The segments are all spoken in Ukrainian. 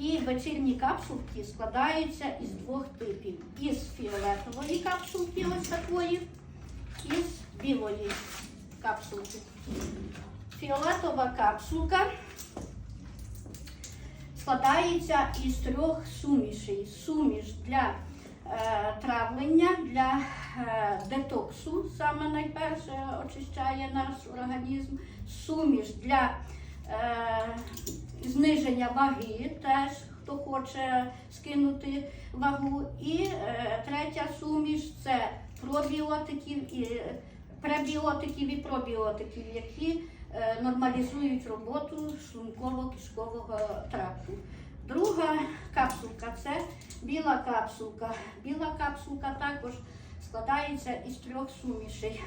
І вечірні капсулки складаються із двох типів: із фіолетової капсулки, ось такої, і з білої капсулки. Фіолетова капсулка складається із трьох сумішей. Суміш для е, травлення, для е, детоксу, саме найперше очищає наш організм, суміш для е, зниження ваги, теж хто хоче скинути вагу. І е, третя суміш це пробіотиків і пребіотиків і пробіотиків, які е, нормалізують роботу шлунково-кишкового тракту. Друга капсулка це біла капсулка. Біла капсулка також складається із трьох сумішей.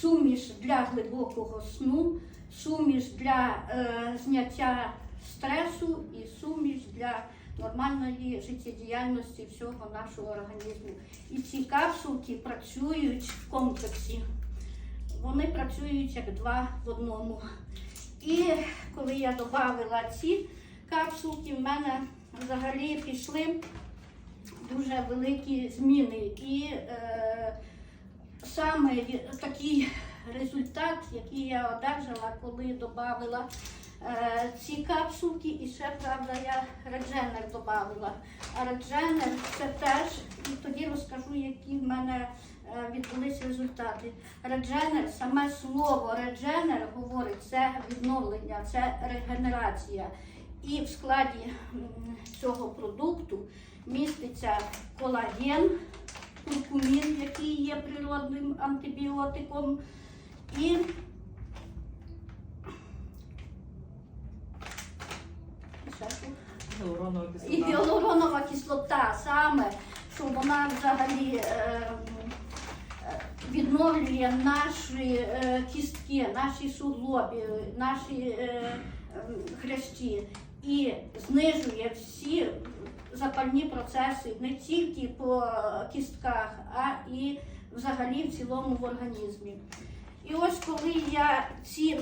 Суміш для глибокого сну, суміш для е, зняття стресу і суміш для нормальної життєдіяльності всього нашого організму. І ці капсулки працюють в комплексі. Вони працюють як два в одному. І коли я додала ці капсулки, в мене взагалі пішли дуже великі зміни. І е, саме такий результат, який я одержала, коли додала е, ці капсулки, і ще, правда, я редженер додала. Редженер це теж, і тоді розкажу, які в мене е, відбулись результати. Редженер, саме слово редженер говорить, це відновлення, це регенерація. І в складі цього продукту міститься колаген, куркумін, який є природним антибіотиком, і Гіалуронова І кислота. гіалуронова кислота саме, що вона взагалі е, е, відновлює наші е, кістки, наші суглобі, наші е, хрящі і знижує всі запальні процеси не тільки по кістках, а і взагалі в цілому в організмі. І ось коли я ці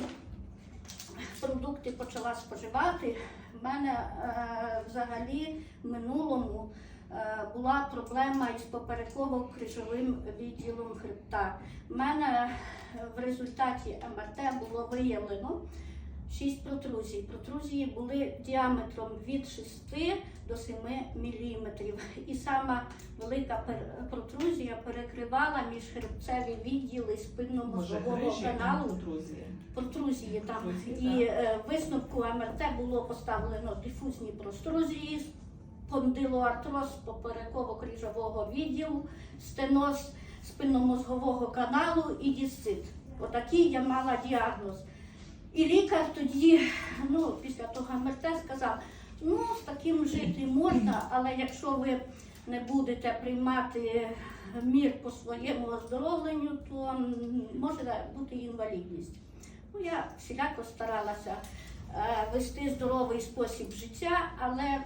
продукти почала споживати, в мене е, взагалі в минулому е, була проблема із попереково-крижовим відділом хребта. У мене в результаті МРТ було виявлено 6 протрузій. Протрузії були діаметром від 6 до 7 мм. І сама велика протрузія перекривала міжхребцеві відділи спинномозгового каналу протрузії. протрузії там. Протрузії, І е, висновку МРТ було поставлено дифузні протрузії, спондилоартроз попереково-крижового відділу, стеноз спинномозгового каналу і дисцит. Отакий я мала діагноз. І лікар тоді, ну, після того МРТ сказав, ну, з таким жити можна, але якщо ви не будете приймати мір по своєму оздоровленню, то може бути інвалідність. Ну, я всіляко старалася е, вести здоровий спосіб життя, але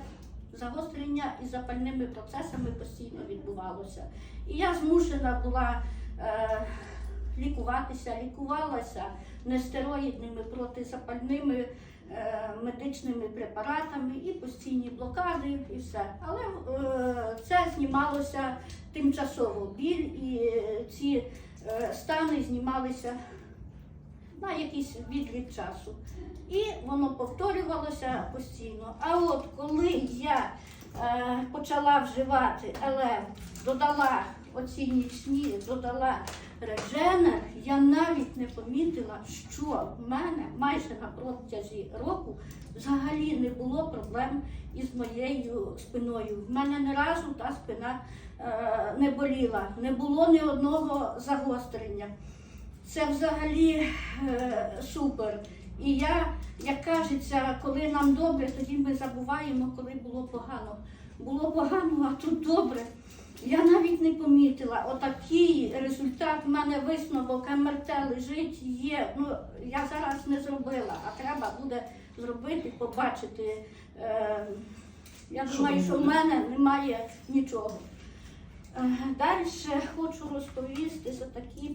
загострення із запальними процесами постійно відбувалося. І я змушена була е, лікуватися, лікувалася нестероїдними протизапальними е, медичними препаратами і постійні блокади, і все. Але е, це знімалося тимчасово. Біль і е, ці е, стани знімалися на якийсь відлік часу. І воно повторювалося постійно. А от коли я е, почала вживати ЛМ, додала оці нічні, додала редженер, я навіть не помітила, що в мене майже на протязі року взагалі не було проблем із моєю спиною. В мене ні разу та спина е, не боліла, не було ні одного загострення. Це взагалі е, супер. І я, як кажеться, коли нам добре, тоді ми забуваємо, коли було погано. Було погано, а тут добре. Я навіть не помітила. Отакий результат в мене висновок МРТ лежить, є. Ну, я зараз не зробила, а треба буде зробити, побачити. Е, я Що думаю, що в мене немає нічого. Далі хочу розповісти за такі